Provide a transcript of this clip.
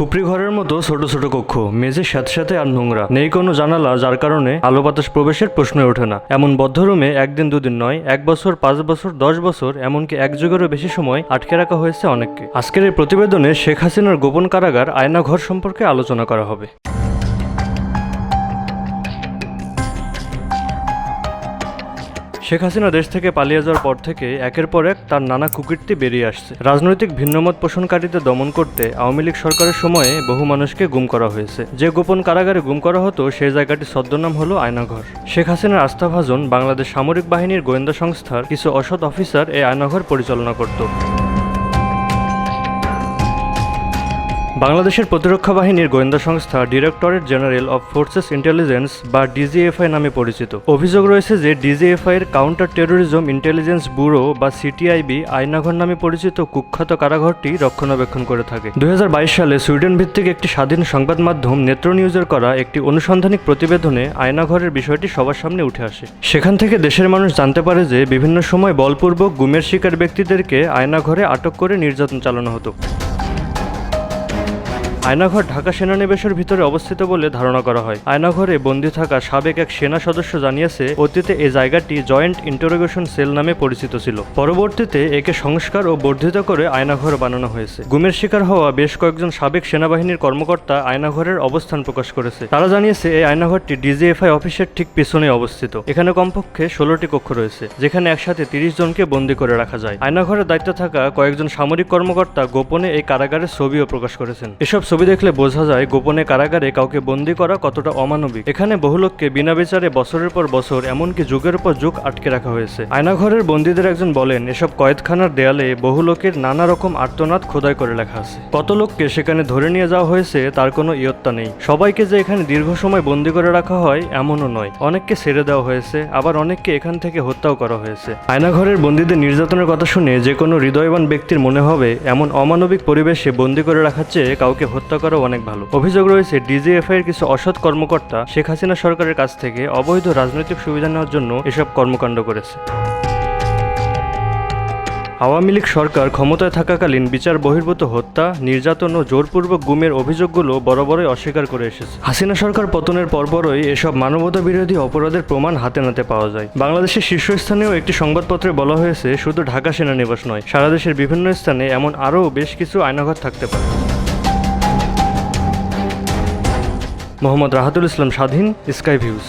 খুপড়ি ঘরের মতো ছোট ছোট কক্ষ মেঝে সাথে সাথে আর নোংরা। নেই কোনো জানালা, যার কারণে আলো বাতাস প্রবেশের প্রশ্ন ওঠে না। এমন বদ্ধরুমে একদিন দুদিন নয়, এক বছর, পাঁচ বছর, দশ বছর, এমনকি এক যুগেরও বেশি সময় আটকে রাখা হয়েছে অনেককে। আজকের এই প্রতিবেদনে শেখ হাসিনার গোপন কারাগার আয়না ঘর সম্পর্কে আলোচনা করা হবে। শেখ হাসিনা দেশ থেকে পালিয়ে যাওয়ার পর থেকে একের পর এক তার নানা কুকীর্তি বেরিয়ে আসছে। রাজনৈতিক ভিন্নমত পোষণকারীদের দমন করতে আওয়ামী লীগ সরকারের সময়ে বহু মানুষকে গুম করা হয়েছে। যে গোপন কারাগারে গুম করা হতো সেই জায়গাটি ছদ্মনাম হলো আয়নাঘর। শেখ হাসিনার আস্থাভাজন বাংলাদেশ সামরিক বাহিনীর গোয়েন্দা সংস্থার কিছু অসৎ অফিসার এই আয়নাঘর পরিচালনা করত। বাংলাদেশের প্রতিরক্ষা বাহিনীর গোয়েন্দা সংস্থা Directorate General of Forces Intelligence, বা ডিজিএফআই নামে পরিচিত। অভিযোগ রয়েছে যে ডিজিএফআই এর কাউন্টার টেরোরিজম ইন্টেলিজেন্স ব্যুরো, বা সিটিআইবি, আয়নাঘর নামে পরিচিত কুখ্যাত কারাঘরটি রক্ষণাবেক্ষণ করে থাকে। দু হাজার বাইশ সালে সুইডেন ভিত্তিক একটি স্বাধীন সংবাদ মাধ্যম নেত্র নিউজের করা একটি অনুসন্ধানিক প্রতিবেদনে আয়নাঘরের বিষয়টি সবার সামনে উঠে আসে। সেখান থেকে দেশের মানুষ জানতে পারে যে বিভিন্ন সময় বলপূর্বক গুমের শিকার ব্যক্তিদেরকে আয়নাঘরে আটক করে নির্যাতন চালানো হতো। আয়নাঘর ঢাকা সেনানিবেশের ভিতরে অবস্থিত বলে ধারণা করা হয়। আয়নাঘরে বন্দী থাকা সাবেক এক সেনা সদস্য জানিয়েছে, অতীতে এই জায়গাটি জয়েন্ট ইন্টারোগেশন সেল নামে পরিচিত ছিল। পরবর্তীতে একে সংস্কার ও বর্ধিত করে আয়নাঘর বানানো হয়েছে। গুমের শিকার হওয়া বেশ কয়েকজন সাবেক সেনাবাহিনীর কর্মকর্তা আয়নাঘরের অবস্থান প্রকাশ করেছে। তারা জানিয়েছে, এই আয়নাঘরটি ডিজিএফআই অফিসের ঠিক পিছনে অবস্থিত। এখানে কমপক্ষে ষোলোটি কক্ষ রয়েছে, যেখানে একসাথে তিরিশ জনকে বন্দী করে রাখা যায়। আয়নাঘরের দায়িত্বে থাকা কয়েকজন সামরিক কর্মকর্তা গোপনে এই কারাগারের ছবিও প্রকাশ করেছেন। এসব ছবি দেখলে বোঝা যায় গোপনে কারাগারে কাউকে বন্দি করা কতটা অমানবিক। এখানে বহু লোককে বিনা বিচারে বছরের পর বছর, এমনকি যুগের পর যুগ আটকে রাখা হয়েছে। আয়নাঘরের বন্দীদের একজন বলেন, এসব কয়েদখানার দেয়ালে বহু লোকের নানা রকম আর্তনাদ খোদাই করে লেখা আছে। কত লোককে সেখানে ধরে নিয়ে যাওয়া হয়েছে তার কোনো ইয়ত্তা নেই। সবাইকে যে এখানে দীর্ঘ সময় বন্দি করে রাখা হয়, এমনও নয়। অনেককে ছেড়ে দেওয়া হয়েছে, আবার অনেককে এখান থেকে হত্যাও করা হয়েছে। আয়নাঘরের বন্দীদের নির্যাতনের কথা শুনে যে কোনো হৃদয়বান ব্যক্তির মনে হবে, এমন অমানবিক পরিবেশে বন্দি করে রাখার চেয়ে কাউকে হত্যা করা অনেক ভালো। অভিযোগ রয়েছে ডিজিএফআই এর কিছু অসৎ কর্মকর্তা শেখ হাসিনা সরকারের কাছ থেকে অবৈধ রাজনৈতিক সুবিধা নেওয়ার জন্য এসব কর্মকাণ্ড করেছে। আওয়ামী লীগ সরকার ক্ষমতায় থাকাকালীন বিচার বহির্ভূত হত্যা, নির্যাতন ও জোরপূর্বক গুমের অভিযোগগুলো বড় বড়ই অস্বীকার করে এসেছে। হাসিনা সরকার পতনের পরপরই এসব মানবতা বিরোধী অপরাধের প্রমাণ হাতে নাতে পাওয়া যায়। বাংলাদেশের শীর্ষস্থানীয় একটি সংবাদপত্রে বলা হয়েছে, শুধু ঢাকা সেনানিবাস নয়, সারা দেশের বিভিন্ন স্থানে এমন আরও বেশ কিছু আয়নাঘর থাকতে পারে। মোহাম্মদ রাহাতুল ইসলাম স্বাধীন স্কাই ভিউজ